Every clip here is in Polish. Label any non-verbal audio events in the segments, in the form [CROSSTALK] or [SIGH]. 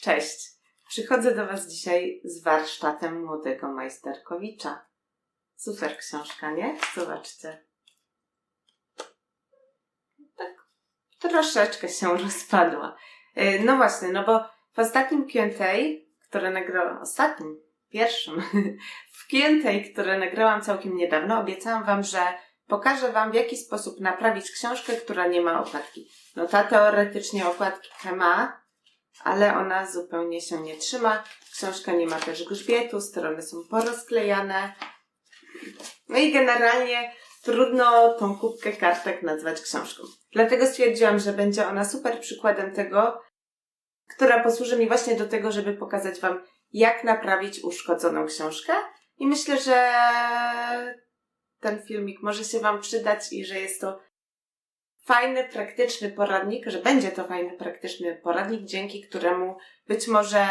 Cześć. Przychodzę do Was dzisiaj z warsztatem młodego majsterkowicza. Super książka, nie? Zobaczcie. Tak troszeczkę się rozpadła. Yy, No właśnie, no bo w ostatnim Q&A, które nagrałam, ostatnim, pierwszym, [LAUGHS] w Q&A, które nagrałam całkiem niedawno, obiecałam Wam, że pokażę Wam w jaki sposób naprawić książkę, która nie ma okładki. No ta teoretycznie okładki ma, ale ona zupełnie się nie trzyma. Książka nie ma też grzbietu, strony są porozklejane. No i generalnie trudno tą kubkę kartek nazwać książką. Dlatego stwierdziłam, że będzie ona super przykładem tego, która posłuży mi właśnie do tego, żeby pokazać Wam, jak naprawić uszkodzoną książkę. I myślę, że ten filmik może się Wam przydać i że jest to fajny, praktyczny poradnik, że będzie to fajny, praktyczny poradnik, dzięki któremu być może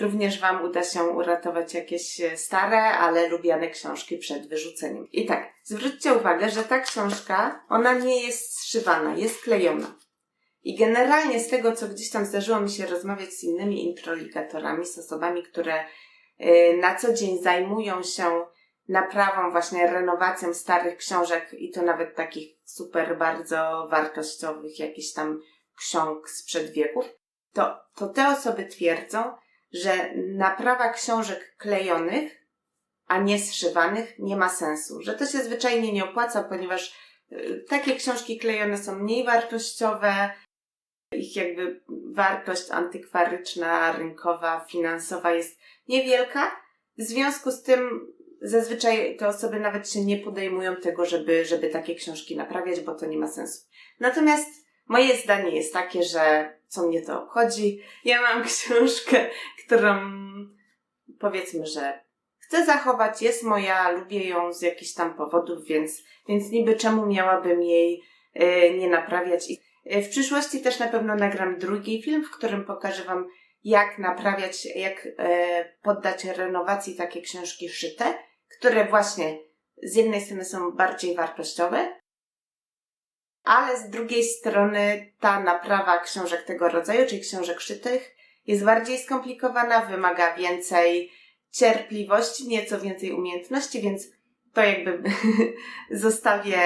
również Wam uda się uratować jakieś stare, ale lubiane książki przed wyrzuceniem. I tak, zwróćcie uwagę, że ta książka, ona nie jest zszywana, jest klejona. I generalnie z tego, co gdzieś tam zdarzyło mi się rozmawiać z innymi introligatorami, z osobami, które y, na co dzień zajmują się naprawą, właśnie renowacją starych książek i to nawet takich super bardzo wartościowych, jakichś tam ksiąg sprzed wieków, to, to te osoby twierdzą, że naprawa książek klejonych, a nie zszywanych nie ma sensu. Że to się zwyczajnie nie opłaca, ponieważ y, takie książki klejone są mniej wartościowe, ich jakby wartość antykwaryczna, rynkowa, finansowa jest niewielka. W związku z tym zazwyczaj te osoby nawet się nie podejmują tego, żeby, żeby takie książki naprawiać, bo to nie ma sensu. Natomiast moje zdanie jest takie, że co mnie to obchodzi. Ja mam [LAUGHS] książkę, którą powiedzmy, że chcę zachować, jest moja, lubię ją z jakichś tam powodów, więc, więc niby czemu miałabym jej y, nie naprawiać. I y, w przyszłości też na pewno nagram drugi film, w którym pokażę Wam, jak naprawiać, jak y, poddać renowacji takie książki szyte, które właśnie z jednej strony są bardziej wartościowe, ale z drugiej strony ta naprawa książek tego rodzaju, czyli książek szytych, jest bardziej skomplikowana, wymaga więcej cierpliwości, nieco więcej umiejętności, więc to jakby [LAUGHS] zostawię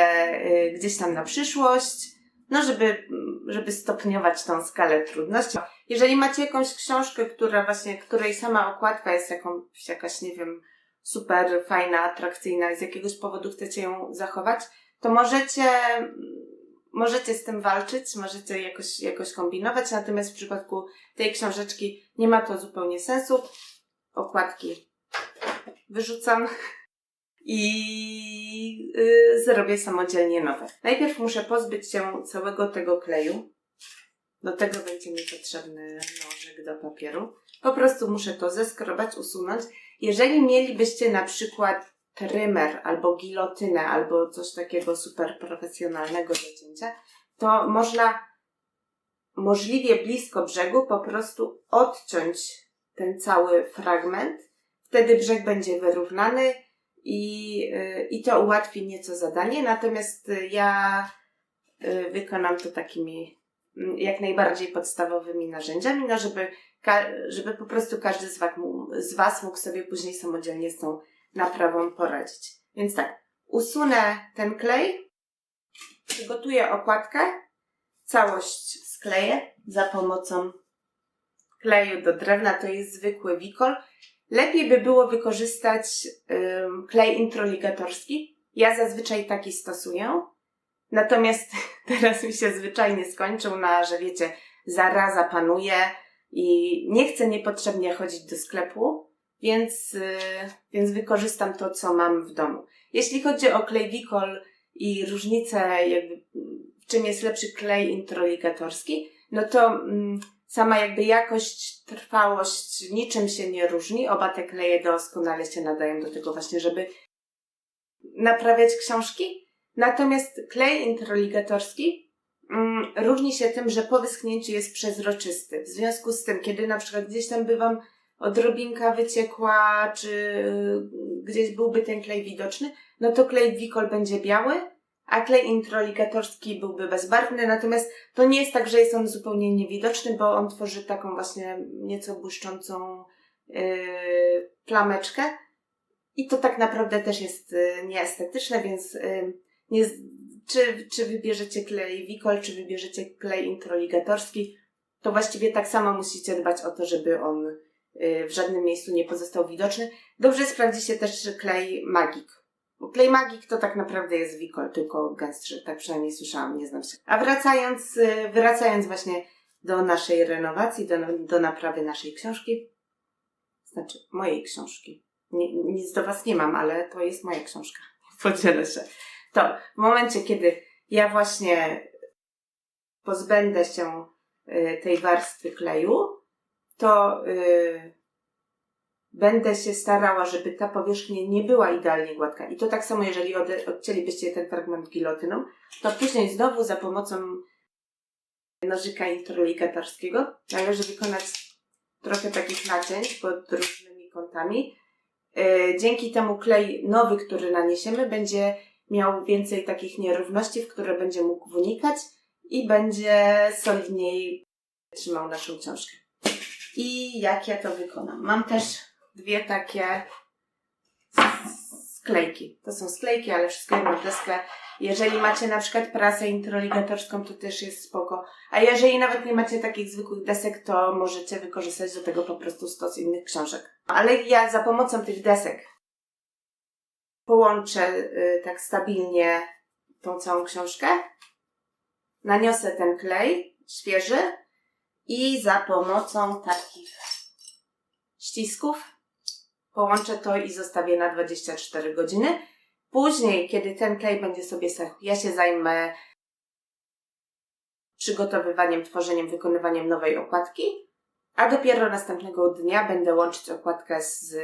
y, gdzieś tam na przyszłość, no żeby, żeby stopniować tą skalę trudności. Jeżeli macie jakąś książkę, która właśnie, której sama okładka jest jakąś, jakaś, nie wiem, super fajna, atrakcyjna i z jakiegoś powodu chcecie ją zachować, to możecie, możecie z tym walczyć, możecie jakoś, jakoś kombinować, natomiast w przypadku tej książeczki nie ma to zupełnie sensu. Okładki wyrzucam i yy, zrobię samodzielnie nowe. Najpierw muszę pozbyć się całego tego kleju. Do tego będzie mi potrzebny nożyk do papieru. Po prostu muszę to zeskrobać, usunąć. Jeżeli mielibyście na przykład trymer albo gilotynę albo coś takiego super profesjonalnego do cięcia, to można możliwie blisko brzegu po prostu odciąć ten cały fragment. Wtedy brzeg będzie wyrównany i, yy, i to ułatwi nieco zadanie. Natomiast y, ja y, wykonam to takimi jak najbardziej podstawowymi narzędziami, no żeby, żeby po prostu każdy z was, mógł, z was mógł sobie później samodzielnie z tą naprawą poradzić. Więc tak, usunę ten klej, przygotuję okładkę, całość skleję za pomocą kleju do drewna, to jest zwykły wikol. Lepiej by było wykorzystać klej introligatorski. Ja zazwyczaj taki stosuję. Natomiast [LAUGHS] teraz mi się zwyczajnie skończył na, że wiecie, zaraza panuje i nie chcę niepotrzebnie chodzić do sklepu, więc, yy, więc wykorzystam to, co mam w domu. Jeśli chodzi o klej wikol i różnicę, jakby, w czym jest lepszy klej introligatorski, no to mm, sama jakby jakość, trwałość niczym się nie różni. Oba te kleje doskonale się nadają do tego właśnie, żeby naprawiać książki. Natomiast klej introligatorski mm, różni się tym, że po wyschnięciu jest przezroczysty. W związku z tym, kiedy na przykład gdzieś tam bywam odrobinka wyciekła, czy gdzieś byłby ten klej widoczny, no to klej wikol będzie biały, a klej introligatorski byłby bezbarwny, natomiast to nie jest tak, że jest on zupełnie niewidoczny, bo on tworzy taką właśnie nieco błyszczącą yy, plameczkę i to tak naprawdę też jest yy, nieestetyczne, więc yy, nie, czy, czy wybierzecie klej Wikol, czy wybierzecie klej introligatorski, to właściwie tak samo musicie dbać o to, żeby on yy, w żadnym miejscu nie pozostał widoczny. Dobrze sprawdzi się też klej Magic. Bo klej Magic to tak naprawdę jest Wikol, tylko gęstszy. Tak przynajmniej słyszałam, nie znam się. A wracając, y, wracając właśnie do naszej renowacji, do, do naprawy naszej książki, znaczy mojej książki. Nic do Was nie mam, ale to jest moja książka. [LAUGHS] Podzielę się. To w momencie, kiedy ja właśnie pozbędę się y, tej warstwy kleju, to y, będę się starała, żeby ta powierzchnia nie była idealnie gładka. I to tak samo, jeżeli odcięlibyście ten fragment gilotyną, to później znowu za pomocą nożyka introligatorskiego należy wykonać trochę takich nacięć pod różnymi kątami. Yy, Dzięki temu klej nowy, który naniesiemy, będzie miał więcej takich nierówności, w które będzie mógł wnikać i będzie solidniej trzymał naszą książkę. I jak ja to wykonam? Mam też dwie takie sklejki. To są sklejki, ale wszystko jedno deskę. Jeżeli macie na przykład prasę introligatorską, to też jest spoko. A jeżeli nawet nie macie takich zwykłych desek, to możecie wykorzystać do tego po prostu stos innych książek. Ale ja za pomocą tych desek połączę y, tak stabilnie tą całą książkę. Naniosę ten klej świeży i za pomocą takich ścisków połączę to i zostawię na 24 godziny. Później, kiedy ten klej będzie sobie sechł, ja się zajmę przygotowywaniem, tworzeniem, wykonywaniem nowej okładki, a dopiero następnego dnia będę łączyć okładkę z,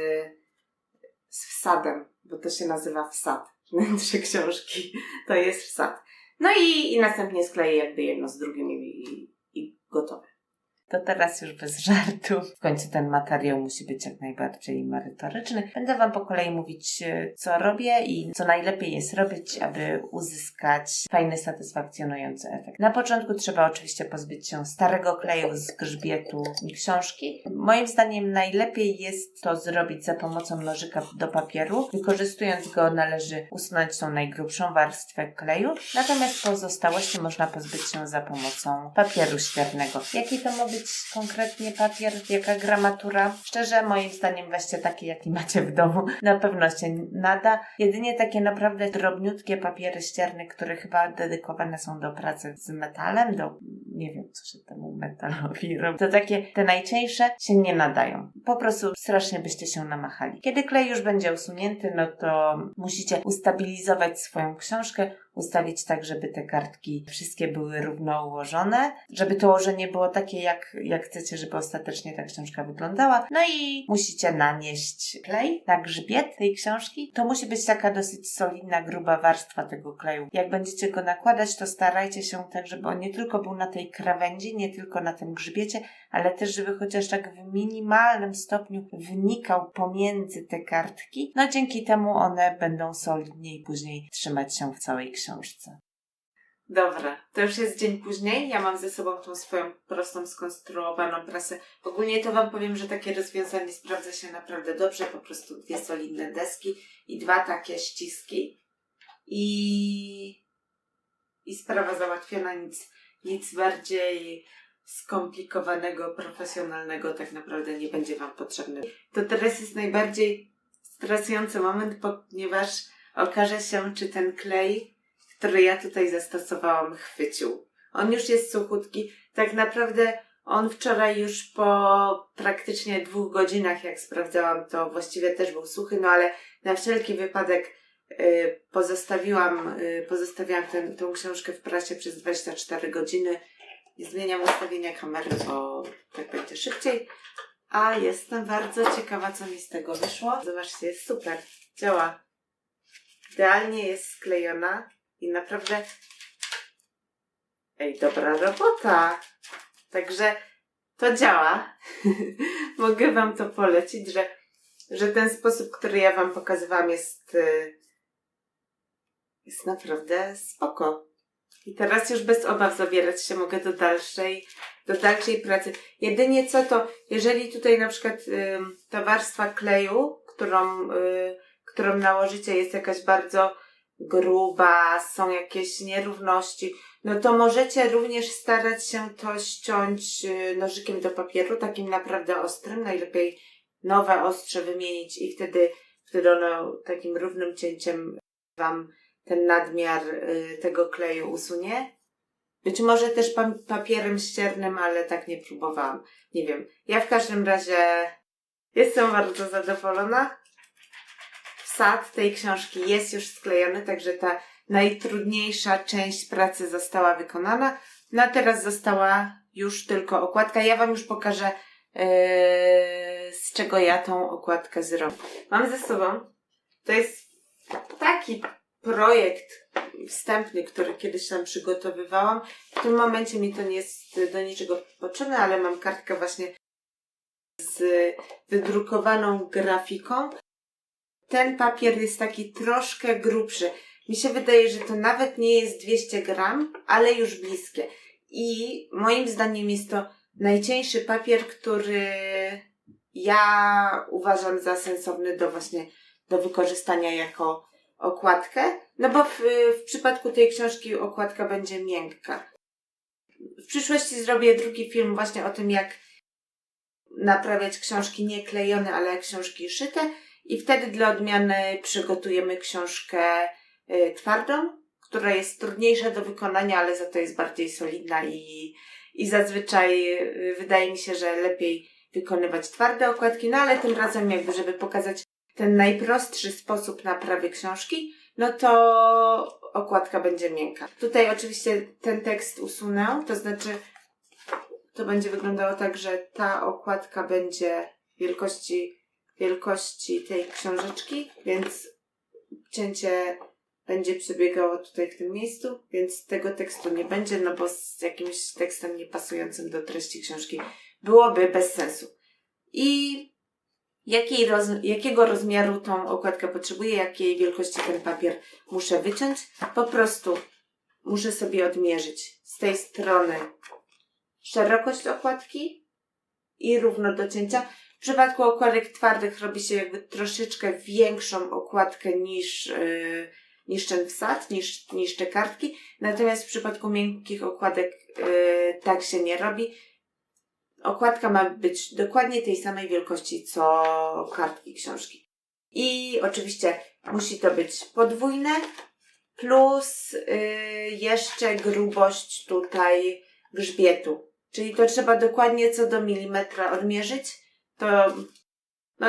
z wsadem, bo to się nazywa wsad. [LAUGHS] Wnętrze książki to jest wsad. No i, i następnie skleję jakby jedno z drugim i, i, i gotowe. To teraz już bez żartów. W końcu ten materiał musi być jak najbardziej merytoryczny. Będę Wam po kolei mówić, e, co robię i co najlepiej jest robić, aby uzyskać fajny, satysfakcjonujący efekt. Na początku trzeba oczywiście pozbyć się starego kleju z grzbietu książki. Moim zdaniem najlepiej jest to zrobić za pomocą nożyka do papieru. Wykorzystując go należy usunąć tą najgrubszą warstwę kleju, natomiast pozostałości można pozbyć się za pomocą papieru ściernego. Jaki to ma być konkretnie papier, jaka gramatura? Szczerze, moim zdaniem weźcie taki, jaki macie w domu. Na pewno się nada. Jedynie takie naprawdę drobniutkie papiery ścierne, które chyba dedykowane są do pracy z metalem, do nie wiem, co się temu metalowi [LAUGHS] robi. To takie, te najcieńsze się nie nadają. Po prostu strasznie byście się namachali. Kiedy klej już będzie usunięty, no to musicie ustabilizować swoją książkę, ustawić tak, żeby te kartki wszystkie były równo ułożone, żeby to ułożenie było takie, jak, jak chcecie, żeby ostatecznie ta książka wyglądała. No i musicie nanieść klej na grzbiet tej książki. To musi być taka dosyć solidna, gruba warstwa tego kleju. Jak będziecie go nakładać, to starajcie się tak, żeby on nie tylko był na tej krawędzi, nie tylko na tym grzbiecie, ale też, żeby chociaż tak w minimalnym stopniu wnikał pomiędzy te kartki. No dzięki temu one będą solidniej później trzymać się w całej książce. Dobra, to już jest dzień później. Ja mam ze sobą tą swoją prostą, skonstruowaną prasę. Ogólnie to Wam powiem, że takie rozwiązanie sprawdza się naprawdę dobrze. Po prostu dwie solidne deski i dwa takie ściski. I, i sprawa załatwiona. Nic, nic bardziej skomplikowanego, profesjonalnego tak naprawdę nie będzie Wam potrzebne. To teraz jest najbardziej stresujący moment, ponieważ okaże się, czy ten klej, który ja tutaj zastosowałam, chwycił. On już jest suchutki. Tak naprawdę on wczoraj już po praktycznie dwóch godzinach, jak sprawdzałam, to właściwie też był suchy, no ale na wszelki wypadek y, pozostawiłam, y, pozostawiłam tę tą książkę w prasie przez 24 godziny. Zmieniam ustawienia kamery, bo tak będzie szybciej. A jestem bardzo ciekawa, co mi z tego wyszło. Zobaczcie, jest super. Działa. Idealnie jest sklejona i naprawdę. Ej, dobra robota. Także to działa. [LAUGHS] Mogę Wam to polecić, że, że ten sposób, który ja Wam pokazywałam, jest, y, jest naprawdę spoko. I teraz już bez obaw zabierać się mogę do dalszej, do dalszej pracy. Jedynie co to, jeżeli tutaj na przykład y, ta warstwa kleju, którą, y, którą nałożycie jest jakaś bardzo gruba, są jakieś nierówności, no to możecie również starać się to ściąć y, nożykiem do papieru, takim naprawdę ostrym, najlepiej nowe ostrze wymienić i wtedy, wtedy ono takim równym cięciem Wam ten nadmiar y, tego kleju usunie. Być może też pa- papierem ściernym, ale tak nie próbowałam. Nie wiem. Ja w każdym razie jestem bardzo zadowolona. Wsad tej książki jest już sklejony, także ta najtrudniejsza część pracy została wykonana. No a teraz została już tylko okładka. Ja Wam już pokażę, yy, z czego ja tą okładkę zrobię. Mam ze sobą, to jest taki projekt wstępny, który kiedyś tam przygotowywałam. W tym momencie mi to nie jest do niczego potrzebne, ale mam kartkę właśnie z wydrukowaną grafiką. Ten papier jest taki troszkę grubszy. Mi się wydaje, że to nawet nie jest 200 gram, ale już bliskie. I moim zdaniem jest to najcieńszy papier, który ja uważam za sensowny do właśnie do wykorzystania jako okładkę, no bo w, w przypadku tej książki okładka będzie miękka. W przyszłości zrobię drugi film właśnie o tym, jak naprawiać książki nie klejone, ale książki szyte i wtedy dla odmiany przygotujemy książkę y, twardą, która jest trudniejsza do wykonania, ale za to jest bardziej solidna i, i zazwyczaj y, wydaje mi się, że lepiej wykonywać twarde okładki, no ale tym razem jakby, żeby pokazać ten najprostszy sposób naprawy książki, no to okładka będzie miękka. Tutaj oczywiście ten tekst usunę, to znaczy to będzie wyglądało tak, że ta okładka będzie wielkości, wielkości tej książeczki, więc cięcie będzie przebiegało tutaj w tym miejscu, więc tego tekstu nie będzie, no bo z jakimś tekstem niepasującym do treści książki byłoby bez sensu. I jakiej roz, jakiego rozmiaru tą okładkę potrzebuję, jakiej wielkości ten papier muszę wyciąć. Po prostu muszę sobie odmierzyć z tej strony szerokość okładki i równo do cięcia. W przypadku okładek twardych robi się jakby troszeczkę większą okładkę niż, yy, niż ten wsad, niż, niż te kartki. Natomiast w przypadku miękkich okładek yy, tak się nie robi okładka ma być dokładnie tej samej wielkości co kartki książki. I oczywiście musi to być podwójne, plus yy, jeszcze grubość tutaj grzbietu. Czyli to trzeba dokładnie co do milimetra odmierzyć. To no,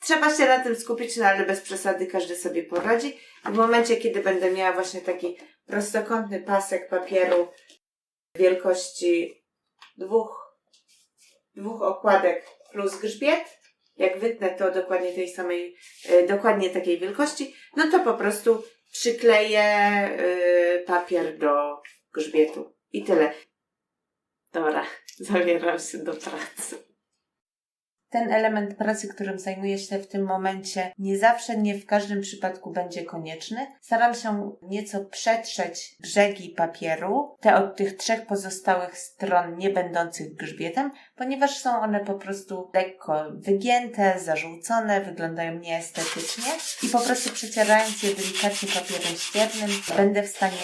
trzeba się na tym skupić, no ale bez przesady każdy sobie poradzi. W momencie, kiedy będę miała właśnie taki prostokątny pasek papieru wielkości dwóch dwóch okładek plus grzbiet, jak wytnę to dokładnie tej samej, y, dokładnie takiej wielkości, no to po prostu przykleję y, papier do grzbietu. I tyle. Dobra, [LAUGHS] zabieram się do pracy ten element pracy, którym zajmuję się w tym momencie, nie zawsze, nie w każdym przypadku będzie konieczny. Staram się nieco przetrzeć brzegi papieru, te od tych trzech pozostałych stron nie będących grzbietem, ponieważ są one po prostu lekko wygięte, zarzucone, wyglądają nieestetycznie i po prostu przecierając je delikatnie papierem ściernym będę w stanie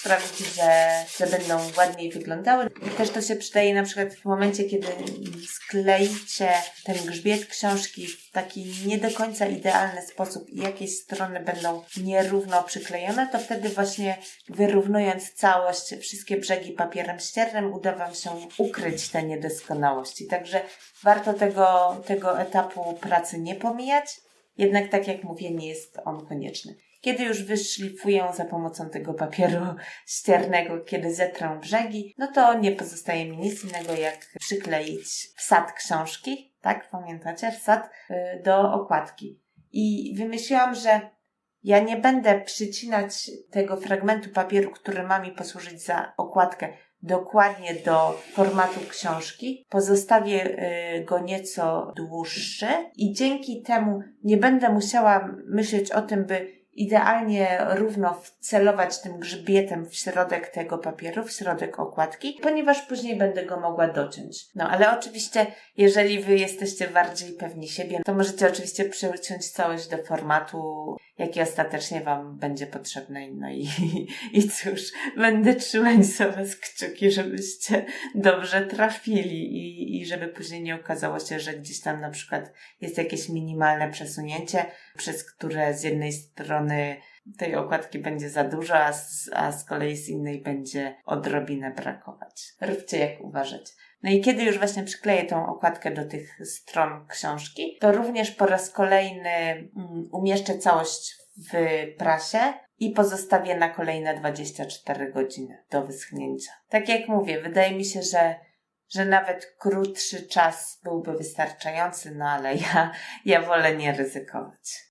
sprawić, że, że będą ładniej wyglądały. Też to się przydaje na przykład w momencie, kiedy skleicie ten grzbiet książki w taki nie do końca idealny sposób i jakieś strony będą nierówno przyklejone, to wtedy właśnie wyrównując całość, wszystkie brzegi papierem ściernym uda Wam się ukryć te niedoskonałości. Także warto tego, tego etapu pracy nie pomijać. Jednak tak jak mówię, nie jest on konieczny. Kiedy już wyszlifuję za pomocą tego papieru ściernego, kiedy zetrę brzegi, no to nie pozostaje mi nic innego jak przykleić wsad książki, tak pamiętacie, wsad y, do okładki. I wymyśliłam, że ja nie będę przycinać tego fragmentu papieru, który ma mi posłużyć za okładkę, dokładnie do formatu książki. Pozostawię y, go nieco dłuższy i dzięki temu nie będę musiała myśleć o tym, by idealnie równo wcelować tym grzbietem w środek tego papieru, w środek okładki, ponieważ później będę go mogła dociąć. No ale oczywiście, jeżeli wy jesteście bardziej pewni siebie, to możecie oczywiście przyciąć całość do formatu, jaki ostatecznie wam będzie potrzebny. No i, [LAUGHS] i cóż, będę trzymać za was kciuki, żebyście dobrze trafili i, i żeby później nie okazało się, że gdzieś tam na przykład jest jakieś minimalne przesunięcie, przez które z jednej strony tej okładki będzie za dużo, a z, a z kolei z innej będzie odrobinę brakować. Róbcie jak uważacie. No i kiedy już właśnie przykleję tą okładkę do tych stron książki, to również po raz kolejny mm, umieszczę całość w prasie i pozostawię na kolejne 24 godziny do wyschnięcia. Tak jak mówię, wydaje mi się, że że nawet krótszy czas byłby wystarczający, no ale ja, ja wolę nie ryzykować.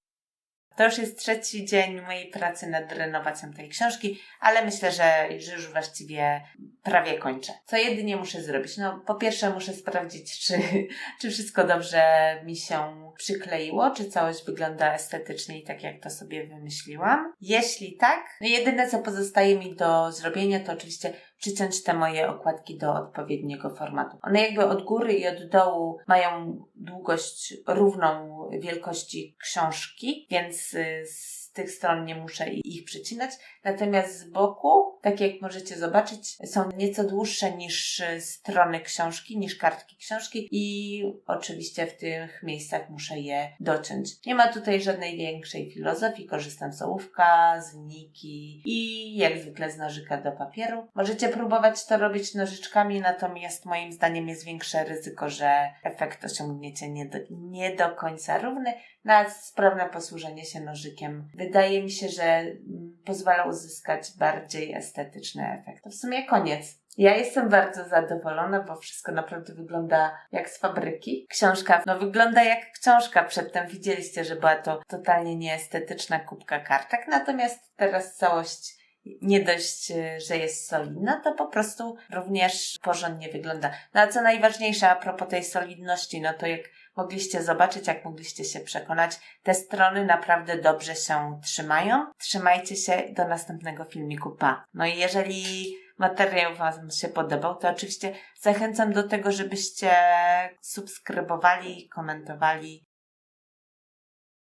To już jest trzeci dzień mojej pracy nad renowacją tej książki, ale myślę, że, że już właściwie prawie kończę. Co jedynie muszę zrobić? No, po pierwsze muszę sprawdzić, czy, czy wszystko dobrze mi się przykleiło, czy całość wygląda estetycznie i tak, jak to sobie wymyśliłam. Jeśli tak, no jedyne co pozostaje mi do zrobienia, to oczywiście przyciąć te moje okładki do odpowiedniego formatu. One jakby od góry i od dołu mają długość równą wielkości książki, więc y, z tych stron nie muszę ich przycinać. Natomiast z boku, tak jak możecie zobaczyć, są nieco dłuższe niż strony książki, niż kartki książki i oczywiście w tych miejscach muszę je dociąć. Nie ma tutaj żadnej większej filozofii, korzystam z ołówka, z linijki i jak zwykle z nożyka do papieru. Możecie próbować to robić nożyczkami, natomiast moim zdaniem jest większe ryzyko, że efekt osiągniecie nie do, nie do końca równy. Na sprawne posłużenie się nożykiem wydaje mi się, że mm, pozwala uzyskać bardziej estetyczny efekt. To w sumie koniec. Ja jestem bardzo zadowolona, bo wszystko naprawdę wygląda jak z fabryki. Książka, no wygląda jak książka. Przedtem widzieliście, że była to totalnie nieestetyczna kubka kartek, natomiast teraz całość nie dość, e, że jest solidna, to po prostu również porządnie wygląda. No a co najważniejsze a propos tej solidności, no to jak mogliście zobaczyć, jak mogliście się przekonać, te strony naprawdę dobrze się trzymają. Trzymajcie się do następnego filmiku. Pa! No i jeżeli materiał Wam się podobał, to oczywiście zachęcam do tego, żebyście subskrybowali, komentowali